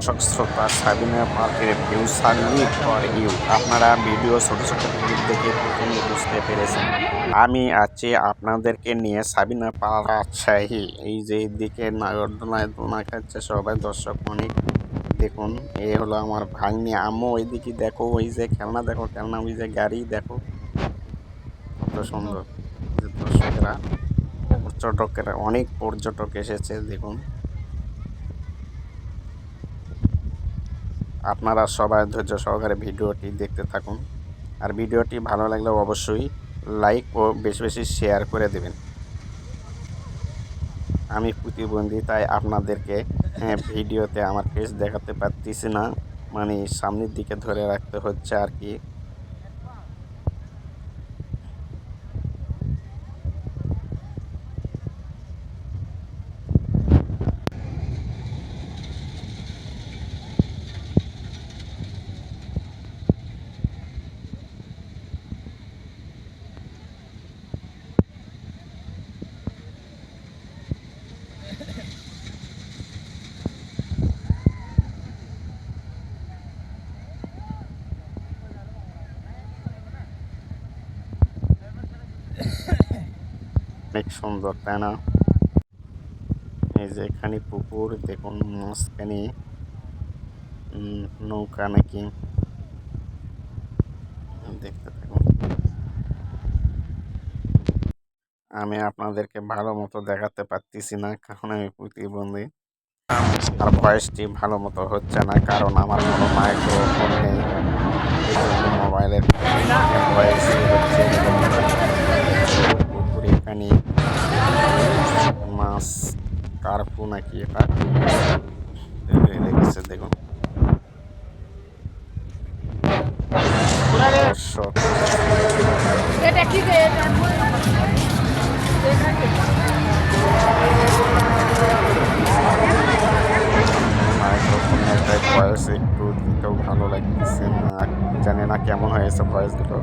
দর্শক শ্রোতা সাবিনা পার্কের ভিউ সার্ভিস ফর ইউ। আপনারা ভিডিও ছোট ছোট ক্লিপ দেখে প্রথমে বুঝতে পেরেছেন। আমি আছি আপনাদেরকে নিয়ে সাবিনা পার্ক। রাজশাহী এই যে দিকে নাগরদোলায় দোনা খাচ্ছে সবাই দর্শক অনেক দেখুন, এ হলো আমার ভাগ্নি, আম্মু ওইদিকে দেখো, ওই যে খেলনা দেখো, খেলনা, ওই যে গাড়ি দেখো। কত সুন্দর। দর্শকেরা, পর্যটকেরা, অনেক পর্যটক এসেছে, দেখুন। আপনারা সবাই ধৈর্য সহকারে ভিডিওটি দেখতে থাকুন। আর ভিডিওটি ভালো লাগলে অবশ্যই লাইক ও বেশি বেশি শেয়ার করে দেবেন। আমি প্রতিবন্ধী তাই আপনাদেরকে হ্যাঁ, ভিডিওতে আমার ফেস দেখাতে পারতেছি না। মানে সামনের দিকে ধরে রাখতে হচ্ছে আর কি। অনেক সুন্দর, তাই না? এই যে এখানে পুকুর, দেখুন মাঝখানে নৌকা নাকি? দেখতে থাকুন। আমি আপনাদেরকে ভালো মতো দেখাতে পারতেছি না, কারণ আমি প্রতিবন্ধী। আর ভয়েসটি ভালো মতো হচ্ছে না, কারণ আমার কোনো মাইক্রোফোন নেই। এখানে মাছ কার্পু নাকি এটা? লেগেছে দেখুন। দর্শক। ভয়েস একটু দিতেও ভালো লাগতেছে না। জানি না কেমন হয়েছে ভয়েস দুটো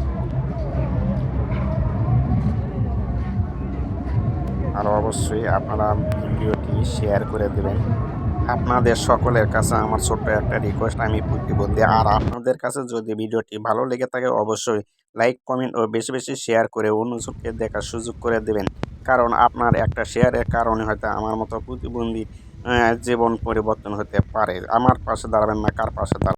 অবশ্যই আপনারা ভিডিওটি শেয়ার করে দেবেন। আপনাদের সকলের কাছে আমার ছোট্ট একটা রিকোয়েস্ট আমি প্রতিবন্ধী। আর আপনাদের কাছে যদি ভিডিওটি ভালো লেগে থাকে, অবশ্যই লাইক কমেন্ট ও বেশি বেশি শেয়ার করে অন্যজনকে দেখার সুযোগ করে দেবেন। কারণ আপনার একটা শেয়ারের কারণে হয়তো আমার মতো প্রতিবন্ধী জীবন পরিবর্তন হতে পারে। আমার পাশে দাঁড়াবেন না, কার পাশে দাঁড়াবেন?